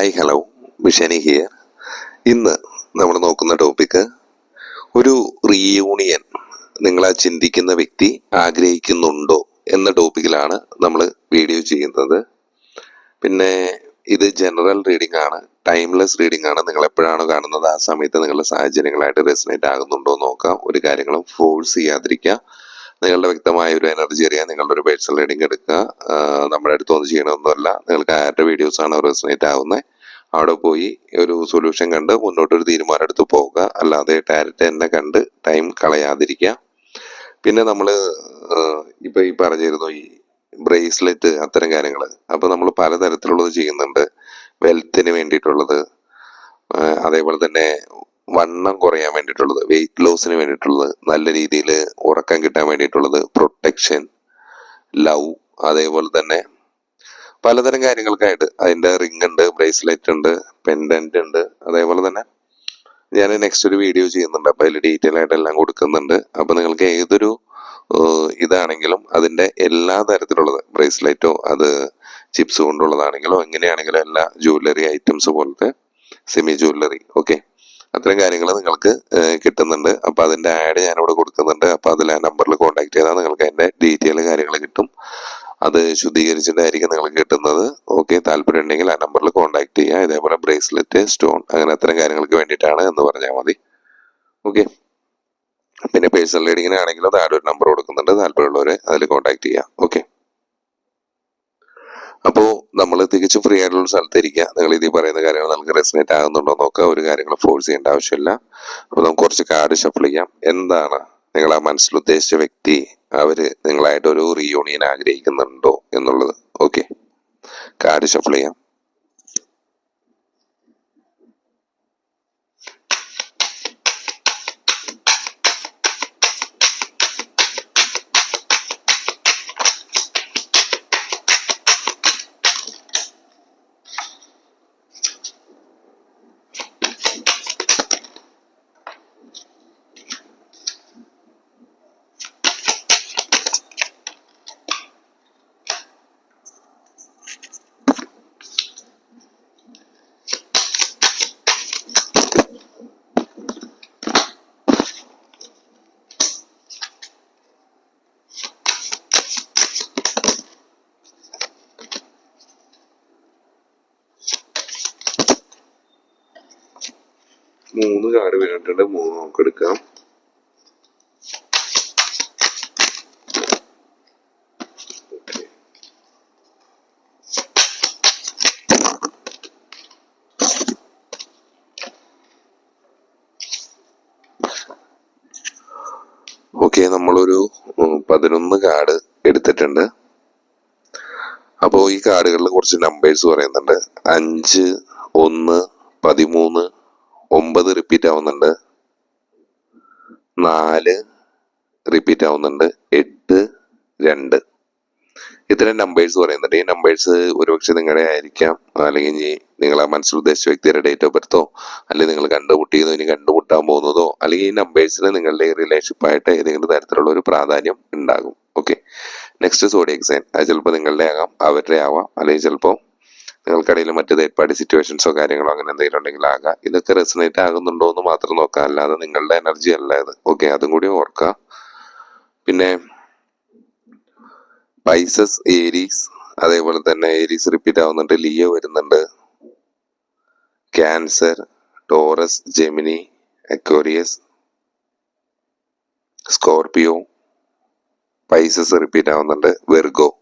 Hi hello മിഷനി here ഇന്ന് നമ്മൾ നോക്കുന്ന ടോപ്പിക്ക് ഒരു റീയൂണിയൻ നിങ്ങൾ ആ ചിന്തിക്കുന്ന വ്യക്തി ആഗ്രഹിക്കുന്നുണ്ടോ എന്ന ടോപ്പിക്കിലാണ് നമ്മൾ വീഡിയോ ചെയ്യുന്നത്. പിന്നെ ഇത് ജനറൽ റീഡിംഗ് ആണ് ടൈംലെസ് റീഡിംഗ് ആണ്. നിങ്ങൾ എപ്പോഴാണോ കാണുന്നത് ആ സമയത്ത് നിങ്ങളുടെ സാഹചര്യങ്ങളായിട്ട് റെസിനേറ്റ് ആകുന്നുണ്ടോ നോക്കാം. ഒരു കാര്യങ്ങളും ഫോഴ്സ് ചെയ്യാതിരിക്കുക നിങ്ങളുടെ വ്യക്തമായ ഒരു എനർജി അറിയാൻ നിങ്ങളുടെ ഒരു പേഴ്സണൽ റീഡിംഗ് എടുക്കുക. നമ്മുടെ അടുത്ത് ഒന്നും ചെയ്യണമെന്നല്ല നിങ്ങൾക്ക് ആരുടെ വീഡിയോസ് ആണ് റെസിനേറ്റ് ആവുന്നത് അവിടെ പോയി ഒരു സൊല്യൂഷൻ കണ്ട് മുന്നോട്ടൊരു തീരുമാനം എടുത്ത് പോവുക. അല്ലാതെ ഡയറക്റ്റ് തന്നെ കണ്ട് ടൈം കളയാതിരിക്കുക. പിന്നെ നമ്മൾ ഇപ്പൊ ഈ പറഞ്ഞിരുന്നു ഈ ബ്രേസ്ലെറ്റ് അത്തരം കാര്യങ്ങൾ അപ്പൊ നമ്മൾ പലതരത്തിലുള്ളത് ചെയ്യുന്നുണ്ട്. വെൽത്തിന് വേണ്ടിയിട്ടുള്ളത്. അതേപോലെ തന്നെ വണ്ണം കുറയാൻ വേണ്ടിയിട്ടുള്ളത് വെയിറ്റ് ലോസിന് വേണ്ടിയിട്ടുള്ളത് നല്ല രീതിയിൽ ഉറക്കം കിട്ടാൻ വേണ്ടിയിട്ടുള്ളത് പ്രൊട്ടക്ഷൻ ലവ് അതേപോലെ തന്നെ പലതരം കാര്യങ്ങൾക്കായിട്ട് അതിന്റെ റിംഗ് ഉണ്ട് ബ്രേസ്ലെറ്റ് ഉണ്ട് പെൻഡന്റ് ഉണ്ട് അതേപോലെ തന്നെ ഞാൻ നെക്സ്റ്റ് ഒരു വീഡിയോ ചെയ്യുന്നുണ്ട്. അപ്പൊ അതിൽ ഡീറ്റെയിൽ ആയിട്ട് എല്ലാം കൊടുക്കുന്നുണ്ട്. അപ്പോൾ നിങ്ങൾക്ക് ഏതൊരു ഇതാണെങ്കിലും അതിന്റെ എല്ലാ തരത്തിലുള്ളത് ബ്രേസ്ലെറ്റോ അത് ചിപ്സ് കൊണ്ടുള്ളതാണെങ്കിലോ എങ്ങനെയാണെങ്കിലും എല്ലാ ജ്വല്ലറി ഐറ്റംസ് പോലത്തെ സെമി ജ്വല്ലറി ഓക്കെ അത്തരം കാര്യങ്ങൾ നിങ്ങൾക്ക് കിട്ടുന്നുണ്ട്. അപ്പൊ അതിന്റെ ആഡ് ഞാനിവിടെ കൊടുക്കുന്നുണ്ട്. അപ്പൊ അതിൽ ആ നമ്പറിൽ കോൺടാക്ട് ചെയ്താൽ നിങ്ങൾക്ക് അതിന്റെ ഡീറ്റെയിൽ കാര്യങ്ങൾ കിട്ടും. അത് ശുദ്ധീകരിച്ചിട്ടായിരിക്കും നിങ്ങൾക്ക് കിട്ടുന്നത്. ഓക്കെ താല്പര്യം ഉണ്ടെങ്കിൽ ആ നമ്പറിൽ കോൺടാക്ട് ചെയ്യുക. ഇതേപോലെ ബ്രേസ്ലെറ്റ് സ്റ്റോൺ അങ്ങനെ അത്തരം കാര്യങ്ങൾക്ക് വേണ്ടിയിട്ടാണ് എന്ന് പറഞ്ഞാൽ മതി. ഓക്കെ. പിന്നെ പേഴ്സണൽ റീഡിങ്ങിനാണെങ്കിലും താഴെ ഒരു നമ്പർ കൊടുക്കുന്നുണ്ട്. താല്പര്യമുള്ളവരെ അതിൽ കോൺടാക്ട് ചെയ്യുക. ഓക്കെ. അപ്പോൾ നമ്മൾ തികച്ചും ഫ്രീ ആയിട്ടുള്ള സ്ഥലത്ത് സ്ഥലത്തിരിക്കുക നിങ്ങൾ ഇതിൽ പറയുന്ന കാര്യങ്ങൾ നമുക്ക് റെസിനേറ്റ് ആകുന്നുണ്ടോ നോക്കുക ഒരു കാര്യങ്ങൾ ഫോഴ്സ് ചെയ്യേണ്ട ആവശ്യമില്ല. അപ്പോൾ നമുക്ക് കുറച്ച് കാർഡ് ഷഫിൾ ചെയ്യാം. എന്താണ് നിങ്ങൾ ആ മനസ്സിൽ ഉദ്ദേശിച്ച വ്യക്തി അവർ നിങ്ങളായിട്ട് ഒരു റീയൂണിയൻ ആഗ്രഹിക്കുന്നുണ്ടോ എന്നുള്ളത്. ഓക്കെ കാർഡ് ഷഫിൾ ചെയ്യാം. മൂന്ന് കാർഡ് വീണിട്ടുണ്ട് മൂന്ന് നമുക്ക് എടുക്കാം. ഓക്കെ നമ്മളൊരു പതിനൊന്ന് കാർഡ് എടുത്തിട്ടുണ്ട്. അപ്പോൾ ഈ കാർഡുകളിൽ കുറച്ച് നമ്പേഴ്സ് പറയുന്നുണ്ട്. അഞ്ച് ഒന്ന് പതിമൂന്ന് ഒമ്പത് റിപ്പീറ്റ് ആവുന്നുണ്ട്. നാല് റിപ്പീറ്റ് ആവുന്നുണ്ട്. എട്ട് രണ്ട്. ഇത്തരം നമ്പേഴ്സ് പറയുന്നുണ്ട്. ഈ നമ്പേഴ്സ് ഒരുപക്ഷെ നിങ്ങളുടെ ആയിരിക്കാം. അല്ലെങ്കിൽ നിങ്ങൾ ആ മനസ്സിൽ ഉദ്ദേശിച്ച വ്യക്തിയുടെ ഡേറ്റ് ഓഫ് ബർത്തോ അല്ലെങ്കിൽ നിങ്ങൾ കണ്ടുമുട്ടിയതോ ഇനി കണ്ടുമുട്ടാൻ പോകുന്നതോ അല്ലെങ്കിൽ ഈ നമ്പേഴ്സിന് നിങ്ങളുടെ റിലേഷൻഷിപ്പായിട്ട് ഏതെങ്കിലും തരത്തിലുള്ള ഒരു പ്രാധാന്യം ഉണ്ടാകും. ഓക്കെ നെക്സ്റ്റ് സോഡിയക് സൈൻ അത് ചിലപ്പോൾ നിങ്ങളുടെ ആകാം അവരുടെ ആവാം അല്ലെങ്കിൽ ചിലപ്പോൾ നിങ്ങൾക്കിടയിൽ മറ്റു തേർഡ് പാർട്ടി സിറ്റുവേഷൻസോ കാര്യങ്ങളോ അങ്ങനെ എന്തെങ്കിലും ഉണ്ടെങ്കിൽ ആകാം. ഇതൊക്കെ റെസിനേറ്റ് ആകുന്നുണ്ടോ എന്ന് മാത്രം നോക്കാം. അല്ലാതെ നിങ്ങളുടെ എനർജി അല്ല ഇത്. ഓക്കെ അതും കൂടി ഓർക്കുക പിന്നെ പൈസസ് ഏരീസ് അതേപോലെ തന്നെ ഏരീസ് റിപ്പീറ്റ് ആവുന്നുണ്ട്. ലിയോ വരുന്നുണ്ട്. Cancer Taurus Gemini Aquarius Scorpio Pisces repeat ആവുന്നുണ്ട്. വെർഗോ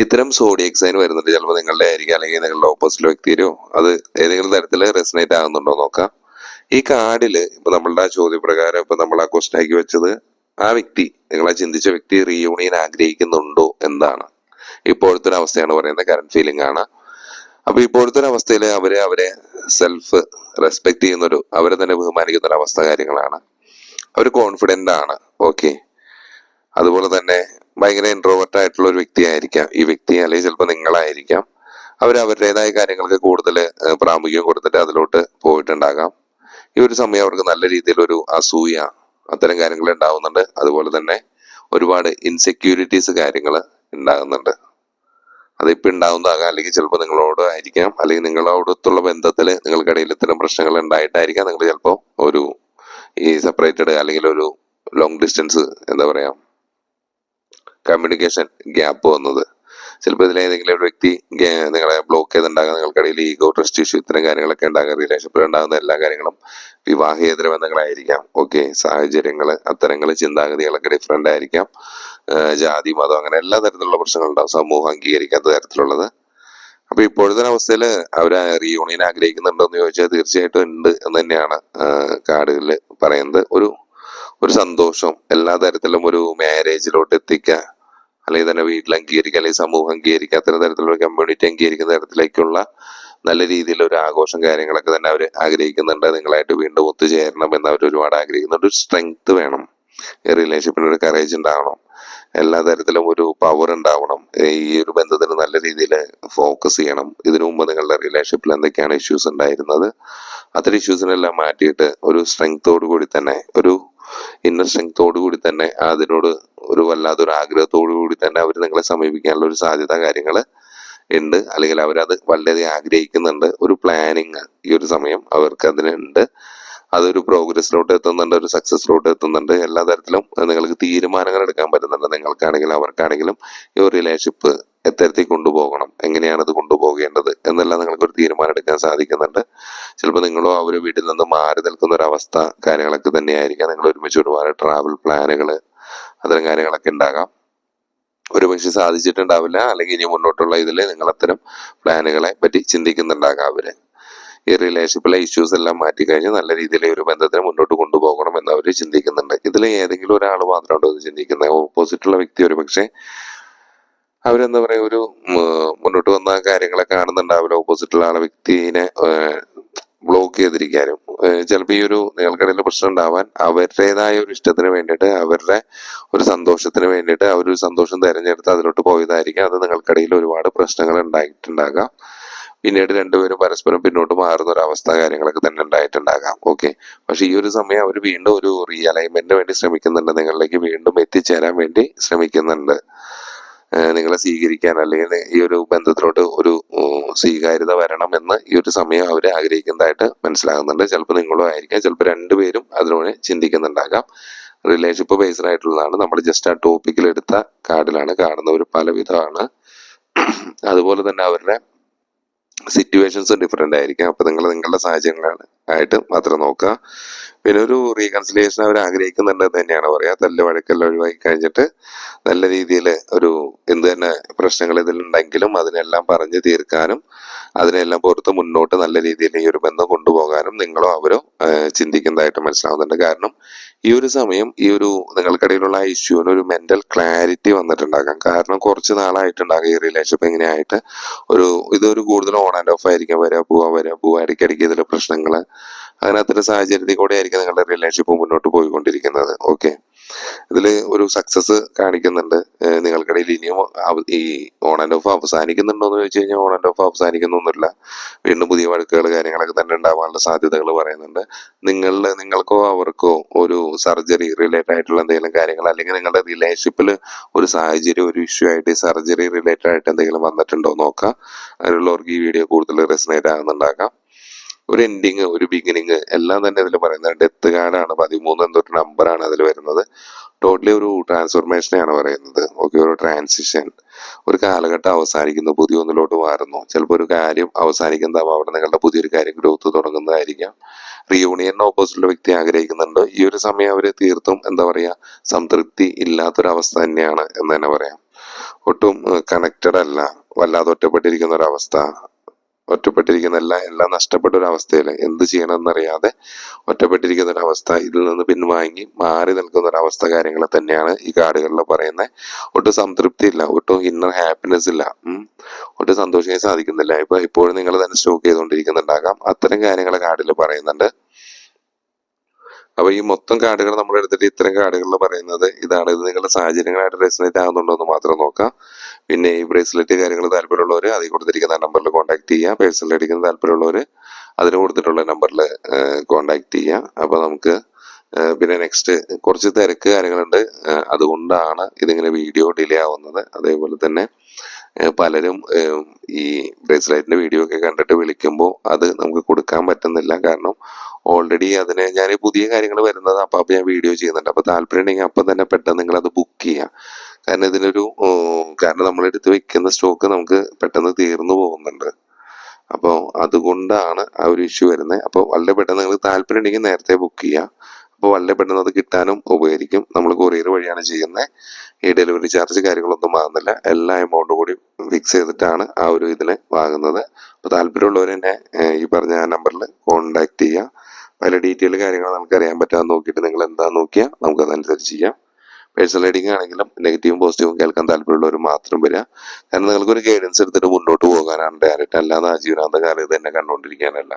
ഇത്തരം സോഡിയക് സൈൻ വരുന്നുണ്ട്. ചിലപ്പോൾ നിങ്ങളുടെ ആയിരിക്കും അല്ലെങ്കിൽ നിങ്ങളുടെ ഓപ്പോസിറ്റ് വ്യക്തിയോ അത് ഏതെങ്കിലും തരത്തിൽ റെസിനേറ്റ് ആകുന്നുണ്ടോ നോക്കാം. ഈ കാർഡിൽ ഇപ്പൊ നമ്മളുടെ ആ ചോദ്യപ്രകാരം ഇപ്പൊ നമ്മൾ ആ ക്വസ്റ്റൻ ആക്കി വെച്ചത് ആ വ്യക്തി നിങ്ങളെ ചിന്തിച്ച വ്യക്തി റീയൂണിയൻ ആഗ്രഹിക്കുന്നുണ്ടോ എന്താണ് ഇപ്പോഴത്തെ ഒരു അവസ്ഥയാണ് പറയുന്നത്. കറണ്ട് ഫീലിംഗ് ആണ്. അപ്പൊ ഇപ്പോഴത്തെ ഒരു അവസ്ഥയിൽ അവരെ അവരെ സെൽഫ് റെസ്പെക്ട് ചെയ്യുന്ന ഒരു അവരെ തന്നെ ബഹുമാനിക്കുന്ന ഒരു അവസ്ഥ കാര്യങ്ങളാണ്. അവർ കോൺഫിഡന്റ് ആണ്. ഓക്കെ അതുപോലെ തന്നെ ഭയങ്കര ഇൻട്രോവേർട്ട് ആയിട്ടുള്ള ഒരു വ്യക്തിയായിരിക്കാം. ഈ വ്യക്തി അല്ലെങ്കിൽ ചിലപ്പോൾ നിങ്ങളായിരിക്കാം. അവർ അവരുടേതായ കാര്യങ്ങൾക്ക് കൂടുതൽ പ്രാമുഖ്യം കൊടുത്തിട്ട് അതിലോട്ട് പോയിട്ടുണ്ടാകാം. ഈ ഒരു സമയം അവർക്ക് നല്ല രീതിയിൽ ഒരു അസൂയ അത്തരം കാര്യങ്ങൾ ഉണ്ടാവുന്നുണ്ട്. അതുപോലെ തന്നെ ഒരുപാട് ഇൻസെക്യൂരിറ്റീസ് കാര്യങ്ങൾ ഉണ്ടാകുന്നുണ്ട്. അതിപ്പോൾ ഉണ്ടാവുന്നതാകാം. അല്ലെങ്കിൽ ചിലപ്പോൾ നിങ്ങളോട് ആയിരിക്കാം. അല്ലെങ്കിൽ നിങ്ങളോടൊത്തുള്ള ബന്ധത്തിൽ നിങ്ങൾക്കിടയിൽ ഇത്തരം പ്രശ്നങ്ങൾ ഉണ്ടായിട്ടായിരിക്കാം. നിങ്ങൾ ചിലപ്പോൾ ഒരു ഈ സെപ്പറേറ്റഡ് അല്ലെങ്കിൽ ഒരു ലോങ് ഡിസ്റ്റൻസ് എന്താ പറയാ കമ്മ്യൂണിക്കേഷൻ ഗ്യാപ്പ് വന്നത്. ചിലപ്പോൾ ഇതിലേതെങ്കിലും ഒരു വ്യക്തി നിങ്ങളെ ബ്ലോക്ക് ചെയ്തുണ്ടാകാം നിങ്ങൾക്കിടയിൽ ഈഗോ ട്രസ്റ്റ് ഇഷ്യൂ ഇത്തരം കാര്യങ്ങളൊക്കെ ഉണ്ടാകാം റിലേഷൻഷിപ്പിൽ ഉണ്ടാകുന്ന എല്ലാ കാര്യങ്ങളും വിവാഹേതര ബന്ധങ്ങളായിരിക്കാം ഓക്കെ സാഹചര്യങ്ങൾ അത്തരങ്ങൾ ചിന്താഗതികളൊക്കെ ഡിഫറെന്റ് ആയിരിക്കാം. ജാതി മതം അങ്ങനെ എല്ലാ തരത്തിലുള്ള പ്രശ്നങ്ങളുണ്ടാവും സമൂഹം അംഗീകരിക്കാത്ത തരത്തിലുള്ളത്. അപ്പൊ ഇപ്പോഴത്തെ അവസ്ഥയിൽ അവർ റീയൂണിയൻ ആഗ്രഹിക്കുന്നുണ്ടോ എന്ന് ചോദിച്ചാൽ തീർച്ചയായിട്ടും ഉണ്ട് എന്ന് തന്നെയാണ് കാർഡുകളിൽ പറയുന്നത്. ഒരു ഒരു സന്തോഷം എല്ലാ തരത്തിലും ഒരു മാരേജിലോട്ട് എത്തിക്കുക അല്ലെങ്കിൽ തന്നെ വീട്ടിൽ അംഗീകരിക്കുക അല്ലെങ്കിൽ സമൂഹം അംഗീകരിക്കുക അത്തരം തരത്തിലുള്ള കമ്മ്യൂണിറ്റി അംഗീകരിക്കുന്ന തരത്തിലേക്കുള്ള നല്ല രീതിയിൽ ഒരു ആഘോഷം കാര്യങ്ങളൊക്കെ തന്നെ അവർ ആഗ്രഹിക്കുന്നുണ്ട്. നിങ്ങളായിട്ട് വീണ്ടും ഒത്തുചേരണം എന്ന് അവർ ഒരുപാട് ആഗ്രഹിക്കുന്നുണ്ട്. ഒരു സ്ട്രെങ്ത് വേണം. റിലേഷൻഷിപ്പിന് ഒരു കറേജ് ഉണ്ടാവണം. എല്ലാ തരത്തിലും ഒരു പവർ ഉണ്ടാവണം. ഈ ഒരു ബന്ധത്തിന് നല്ല രീതിയിൽ ഫോക്കസ് ചെയ്യണം. ഇതിനു മുമ്പ് നിങ്ങളുടെ റിലേഷൻഷിപ്പിൽ എന്തൊക്കെയാണ് ഇഷ്യൂസ് ഉണ്ടായിരുന്നത്? അത്തരം ഇഷ്യൂസിനെല്ലാം മാറ്റിയിട്ട് ഒരു സ്ട്രെങ്തോടു കൂടി തന്നെ ഒരു ഇന്നർ സ്ട്രെങ്തോടു കൂടി തന്നെ അതിനോട് ഒരു വല്ലാത്തൊരു ആഗ്രഹത്തോടു കൂടി തന്നെ അവർ നിങ്ങളെ സമീപിക്കാനുള്ള ഒരു സാധ്യത കാര്യങ്ങൾ ഉണ്ട്. അല്ലെങ്കിൽ അവരത് വളരെയധികം ആഗ്രഹിക്കുന്നുണ്ട്. ഒരു പ്ലാനിങ് ഈ ഒരു സമയം അവർക്ക് അതിനുണ്ട് അതൊരു പ്രോഗ്രസ്സിലോട്ട് എത്തുന്നുണ്ട് ഒരു സക്സസിലോട്ട് എത്തുന്നുണ്ട്. എല്ലാ തരത്തിലും നിങ്ങൾക്ക് തീരുമാനങ്ങൾ എടുക്കാൻ പറ്റുന്നുണ്ട് നിങ്ങൾക്കാണെങ്കിലും അവർക്കാണെങ്കിലും ഈ ഒരു റിലേഷൻഷിപ്പ് എത്തരത്തിൽ കൊണ്ടുപോകണം. എങ്ങനെയാണ് അത് കൊണ്ടുപോകേണ്ടത് എന്നെല്ലാം നിങ്ങൾക്ക് ഒരു തീരുമാനം എടുക്കാൻ സാധിക്കുന്നുണ്ട്. ചിലപ്പോൾ നിങ്ങളോ അവർ വീട്ടിൽ നിന്ന് മാറി നിൽക്കുന്ന ഒരു അവസ്ഥ കാര്യങ്ങളൊക്കെ തന്നെയായിരിക്കാം. നിങ്ങൾ ഒരുമിച്ച് ഒരുപാട് ട്രാവൽ പ്ലാനുകൾ അത്തരം കാര്യങ്ങളൊക്കെ ഉണ്ടാകാം. ഒരുപക്ഷെ സാധിച്ചിട്ടുണ്ടാവില്ല. അല്ലെങ്കിൽ ഇനി മുന്നോട്ടുള്ള ഇതിൽ നിങ്ങൾ അത്തരം പ്ലാനുകളെ പറ്റി ചിന്തിക്കുന്നുണ്ടാകാം അവർ. ഈ റിലേഷൻഷിപ്പിലെ ഇഷ്യൂസ് എല്ലാം മാറ്റി കഴിഞ്ഞ് നല്ല രീതിയിൽ ഒരു ബന്ധത്തിന് മുന്നോട്ട് കൊണ്ടുപോകണം എന്ന് അവർ ചിന്തിക്കുന്നുണ്ട്. ഇതിൽ ഏതെങ്കിലും ഒരാൾ മാത്രമുണ്ടോ ഇത് ചിന്തിക്കുന്നത് ഓപ്പോസിറ്റുള്ള വ്യക്തി ഒരു പക്ഷേ അവരെന്താ പറയാ ഒരു മുന്നോട്ട് വന്ന കാര്യങ്ങളെ കാണുന്നുണ്ടാവില്ല. ഓപ്പോസിറ്റുള്ള ആളെ വ്യക്തിനെ ബ്ലോക്ക് ചെയ്തിരിക്കാനും. ചിലപ്പോൾ ഈ ഒരു നിങ്ങൾക്കിടയിൽ പ്രശ്നം ഉണ്ടാവാൻ അവരുടേതായ ഒരു ഇഷ്ടത്തിന് വേണ്ടിയിട്ട് അവരുടെ ഒരു സന്തോഷത്തിന് വേണ്ടിയിട്ട് അവരൊരു സന്തോഷം തിരഞ്ഞെടുത്ത് അതിലോട്ട് പോയതായിരിക്കും. അത് നിങ്ങൾക്കിടയിൽ ഒരുപാട് പ്രശ്നങ്ങൾ ഉണ്ടായിട്ടുണ്ടാകാം. പിന്നീട് രണ്ടുപേരും പരസ്പരം പിന്നോട്ട് മാറുന്ന ഒരു അവസ്ഥ കാര്യങ്ങളൊക്കെ തന്നെ ഉണ്ടായിട്ടുണ്ടാകാം. ഓക്കെ പക്ഷെ ഈ ഒരു സമയം അവർ വീണ്ടും ഒരു റീഅലൈൻമെന്റിന് വേണ്ടി ശ്രമിക്കുന്നുണ്ട്. നിങ്ങളിലേക്ക് വീണ്ടും എത്തിച്ചേരാൻ വേണ്ടി ശ്രമിക്കുന്നുണ്ട്. നിങ്ങളെ സ്വീകരിക്കാൻ അല്ലെങ്കിൽ ഈ ഒരു ബന്ധത്തിലോട്ട് ഒരു സ്വീകാര്യത വരണം എന്ന് ഈ ഒരു സമയം അവർ ആഗ്രഹിക്കുന്നതായിട്ട് മനസ്സിലാകുന്നുണ്ട്. ചിലപ്പോൾ നിങ്ങളും ആയിരിക്കാം. ചിലപ്പോൾ രണ്ടുപേരും അതിനോട് ചിന്തിക്കുന്നുണ്ടാകാം. റിലേഷൻഷിപ്പ് ബേസ്ഡ് ആയിട്ടുള്ളതാണ്. നമ്മൾ ജസ്റ്റ് ആ ടോപ്പിക്കിൽ എടുത്ത കാർഡിലാണ് കാണുന്ന ഒരു പലവിധമാണ്. അതുപോലെ തന്നെ അവരുടെ സിറ്റുവേഷൻസ് ഡിഫറെന്റ് ആയിരിക്കും. അപ്പോൾ നിങ്ങൾ നിങ്ങളുടെ സാഹചര്യങ്ങൾ ആയിട്ട് മാത്രം നോക്കുക. പിന്നെ ഒരു റീകൺസിലിയേഷൻ അവർ ആഗ്രഹിക്കുന്നുണ്ട് തന്നെയാണ് പറയാ. തല്ല് വഴക്കെല്ലാം ഒഴിവാക്കി കഴിഞ്ഞിട്ട് നല്ല രീതിയിൽ ഒരു എന്ത് തന്നെ പ്രശ്നങ്ങൾ ഇതിലുണ്ടെങ്കിലും അതിനെല്ലാം പറഞ്ഞു തീർക്കാനും അതിനെല്ലാം പുറത്ത് മുന്നോട്ട് നല്ല രീതിയിൽ ഈ ഒരു ബന്ധം കൊണ്ടുപോകാനും നിങ്ങളോ അവരോ ചിന്തിക്കുന്നതായിട്ട് മനസ്സിലാവുന്നുണ്ട്. കാരണം ഈ ഒരു സമയം ഈ ഒരു നിങ്ങൾക്കിടയിലുള്ള ആ ഇഷ്യൂവിന് ഒരു മെന്റൽ ക്ലാരിറ്റി വന്നിട്ടുണ്ടാകാം. കാരണം കുറച്ച് നാളായിട്ടുണ്ടാകും ഈ റിലേഷൻഷിപ്പ് എങ്ങനെയായിട്ട് ഒരു ഇതൊരു കൂടുതൽ ഓൺ ആൻഡ് ഓഫ് ആയിരിക്കും. വരാ പോവാ വരാ പോവാ. ഇടയ്ക്കിടയ്ക്ക് ഇതിൽ പ്രശ്നങ്ങൾ അങ്ങനെ അത്തരം സാഹചര്യത്തിൽ കൂടെ ആയിരിക്കും നിങ്ങളുടെ റിലേഷൻഷിപ്പ് മുന്നോട്ട് പോയിക്കൊണ്ടിരിക്കുന്നത്. ഓക്കെ ഇതിൽ ഒരു സക്സസ് കാണിക്കുന്നുണ്ട്. നിങ്ങൾക്കിടയിൽ ഇനിയും ഈ ഓൺ ആൻഡ് ഓഫ് അവസാനിക്കുന്നുണ്ടോ എന്ന് ചോദിച്ചു കഴിഞ്ഞാൽ ഓൺ ആൻഡ് ഓഫ് അവസാനിക്കുന്നൊന്നുമില്ല. വീണ്ടും പുതിയ വഴക്കുകൾ കാര്യങ്ങളൊക്കെ തന്നെ ഉണ്ടാവാനുള്ള സാധ്യതകൾ പറയുന്നുണ്ട്. നിങ്ങളുടെ നിങ്ങൾക്കോ അവർക്കോ ഒരു സർജറി റിലേറ്റഡ് ആയിട്ടുള്ള എന്തെങ്കിലും കാര്യങ്ങൾ അല്ലെങ്കിൽ നിങ്ങളുടെ റിലേഷൻഷിപ്പിൽ ഒരു സാഹചര്യം ഒരു ഇഷ്യൂ ആയിട്ട് സർജറി റിലേറ്റഡ് ആയിട്ട് എന്തെങ്കിലും വന്നിട്ടുണ്ടോ നോക്കാം. അതിലുള്ളവർക്ക് ഈ വീഡിയോ കൂടുതൽ റെസിനേറ്റ് ആകുന്നുണ്ടാകാം. ഒരു എൻഡിങ് ഒരു ബിഗിനിങ് എല്ലാം തന്നെ അതിൽ പറയുന്നത്. ഡെത്ത് കാർഡാണ് പതിമൂന്ന് എന്തൊരു നമ്പറാണ് അതിൽ വരുന്നത്. ടോട്ടലി ഒരു ട്രാൻസ്ഫോർമേഷനെയാണ് പറയുന്നത്. ഓക്കെ ഒരു ട്രാൻസിഷൻ ഒരു കാലഘട്ടം അവസാനിക്കുന്നു പുതിയ ഒന്നിലോട്ട് മാറുന്നു. ചിലപ്പോൾ ഒരു കാര്യം അവസാനിക്കുന്നതാവും. അവിടെ നിങ്ങളുടെ പുതിയൊരു കാര്യം ഗ്രോത്ത് തുടങ്ങുന്നതായിരിക്കാം. റിയൂണിയൻ ഓപ്പോസിറ്റുള്ള വ്യക്തി ആഗ്രഹിക്കുന്നുണ്ട്. ഈ ഒരു സമയം അവർ തീർത്തും എന്താ പറയാ സംതൃപ്തി ഇല്ലാത്തൊരവസ്ഥ തന്നെയാണ് എന്ന് തന്നെ പറയാം. ഒട്ടും കണക്റ്റഡ് അല്ല. വല്ലാതെ ഒറ്റപ്പെട്ടിരിക്കുന്ന ഒരു അവസ്ഥ ഒറ്റപ്പെട്ടിരിക്കുന്ന എല്ലാം എല്ലാം നഷ്ടപ്പെട്ട ഒരു അവസ്ഥയിൽ എന്ത് ചെയ്യണമെന്നറിയാതെ ഒറ്റപ്പെട്ടിരിക്കുന്ന ഒരു അവസ്ഥ ഇതിൽ നിന്ന് പിൻവാങ്ങി മാറി നിൽക്കുന്ന ഒരു അവസ്ഥ കാര്യങ്ങൾ തന്നെയാണ് ഈ കാർഡുകളിൽ പറയുന്നത് ഒട്ടും സംതൃപ്തി ഇല്ല ഒട്ടും ഇന്നർ ഹാപ്പിനെസ് ഇല്ല. ഒട്ടും സന്തോഷിക്കാൻ സാധിക്കുന്നില്ല. ഇപ്പൊ ഇപ്പോഴും നിങ്ങൾ തന്നെ സ്റ്റോക്ക് ചെയ്തുകൊണ്ടിരിക്കുന്നുണ്ടാകാം. അത്തരം കാര്യങ്ങൾ കാർഡിൽ പറയുന്നുണ്ട്. അപ്പൊ ഈ മൊത്തം കാർഡുകൾ നമ്മൾ എടുത്തിട്ട് ഇത്തരം കാർഡുകളിൽ പറയുന്നത് ഇതാണ്. ഇത് നിങ്ങളുടെ സാഹചര്യങ്ങളായിട്ട് റെസിനേറ്റ് ആകുന്നുണ്ടോ എന്ന് മാത്രം നോക്കാം. പിന്നെ ഈ ബ്രേസ്ലെറ്റ് കാര്യങ്ങൾ താല്പര്യമുള്ളവർ അതിൽ കൊടുത്തിരിക്കുന്ന നമ്പറിൽ കോൺടാക്ട് ചെയ്യുക പേഴ്സണൽ അടിക്കുന്ന താല്പര്യമുള്ളവർ അതിന് കൊടുത്തിട്ടുള്ള നമ്പറിൽ കോൺടാക്ട് ചെയ്യുക അപ്പൊ നമുക്ക് പിന്നെ നെക്സ്റ്റ് കുറച്ച് തിരക്ക് കാര്യങ്ങളുണ്ട്. അതുകൊണ്ടാണ് ഇതിങ്ങനെ വീഡിയോ ഡിലേ ആവുന്നത്. അതേപോലെ തന്നെ പലരും ഈ ബ്രേസ്ലെറ്റിന്റെ വീഡിയോ ഒക്കെ കണ്ടിട്ട് വിളിക്കുമ്പോൾ അത് നമുക്ക് കൊടുക്കാൻ പറ്റുന്നില്ല. കാരണം ഓൾറെഡി അതിന് ഞാൻ പുതിയ കാര്യങ്ങൾ വരുന്നത് അപ്പം ഞാൻ വീഡിയോ ചെയ്യുന്നുണ്ട്. അപ്പോൾ താല്പര്യം ഉണ്ടെങ്കിൽ അപ്പം തന്നെ പെട്ടെന്ന് നിങ്ങൾ അത് ബുക്ക് ചെയ്യാം. കാരണം ഇതിനൊരു കാരണം നമ്മളെടുത്ത് വെക്കുന്ന സ്റ്റോക്ക് നമുക്ക് പെട്ടെന്ന് തീർന്നു പോകുന്നുണ്ട്. അപ്പോൾ അതുകൊണ്ടാണ് ആ ഒരു ഇഷ്യൂ വരുന്നത് അപ്പോൾ വളരെ പെട്ടെന്ന് നിങ്ങൾക്ക് താല്പര്യം ഉണ്ടെങ്കിൽ നേരത്തെ ബുക്ക് ചെയ്യാം. അപ്പോൾ വളരെ പെട്ടെന്ന് അത് കിട്ടാനും ഉപകരിക്കും. നമ്മൾ കൊറിയർ വഴിയാണ് ചെയ്യുന്നത് ഈ ഡെലിവറി ചാർജ് കാര്യങ്ങളൊന്നും വാങ്ങുന്നില്ല എല്ലാ എമൗണ്ടും കൂടി ഫിക്സ് ചെയ്തിട്ടാണ് ആ ഒരു ഇതിന് വാങ്ങുന്നത്. അപ്പോൾ താല്പര്യമുള്ളവർ എന്നെ ഈ പറഞ്ഞ നമ്പറിൽ കോൺടാക്ട് ചെയ്യുക പല ഡീറ്റെയിൽ കാര്യങ്ങൾ നമുക്ക് അറിയാൻ പറ്റാൻ നോക്കിയിട്ട് നിങ്ങൾ എന്താ നോക്കിയാൽ നമുക്ക് അതനുസരിച്ച് ചെയ്യാം. പേഴ്സണൽ റീഡിംഗ് ആണെങ്കിലും നെഗറ്റീവും പോസിറ്റീവും കേൾക്കാൻ താല്പര്യമുള്ളവർ മാത്രം വരിക. കാരണം നിങ്ങൾക്കൊരു ഗൈഡൻസ് എടുത്തിട്ട് മുന്നോട്ട് പോകാനാണ് ഡയറക്റ്റ് അല്ലാതെ ആ ജീവിതാന്ത കാലം ഇത് തന്നെ കണ്ടുകൊണ്ടിരിക്കാനല്ല.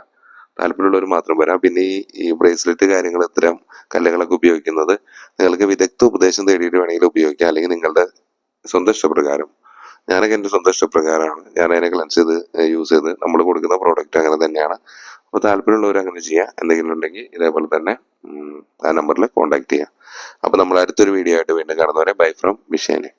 താല്പര്യമുള്ളവർ മാത്രം വരാം. പിന്നെ ഈ ബ്രേസ്ലെറ്റ് കാര്യങ്ങൾ ഇത്തരം കല്ലുകളൊക്കെ ഉപയോഗിക്കുന്നത് നിങ്ങൾക്ക് വിദഗ്ധ ഉപദേശം തേടിയിട്ട് വേണമെങ്കിൽ ഉപയോഗിക്കാം. അല്ലെങ്കിൽ നിങ്ങളുടെ സ്വന്തം ഇഷ്ടപ്രകാരം. ഞാനൊക്കെ എന്റെ സ്വന്തം ഞാൻ അതിനെ ക്ലൻസ് ചെയ്ത് യൂസ് ചെയ്ത് നമ്മൾ കൊടുക്കുന്ന പ്രോഡക്റ്റ് അങ്ങനെ തന്നെയാണ്. അപ്പോൾ താല്പര്യമുള്ളവർ അങ്ങനെ ചെയ്യാം. എന്തെങ്കിലും ഉണ്ടെങ്കിൽ ഇതേപോലെ തന്നെ ആ നമ്പറിൽ കോൺടാക്ട് ചെയ്യാം. അപ്പോൾ നമ്മൾ അടുത്തൊരു വീഡിയോ ആയിട്ട് വീണ്ടും കാണുന്നവരെ ബൈ ഫ്രം വിഷയനെ